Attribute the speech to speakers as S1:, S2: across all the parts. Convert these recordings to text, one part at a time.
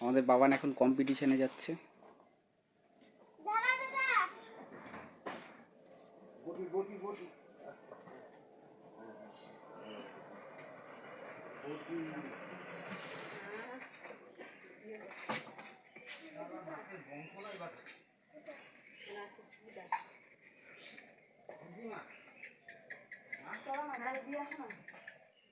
S1: আমাদের বাবান এখন কম্পিটিশনে যাচ্ছে।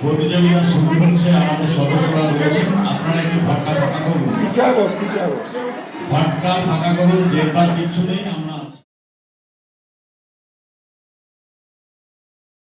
S2: প্রতিযোগিতা শুরু হচ্ছে আমাদের সদস্যরা রয়েছেন আপনারা ফাঁকা
S3: বস পিছায় বস।
S2: ভাটকা ফাঁকা করুন দেখবার কিচ্ছু নেই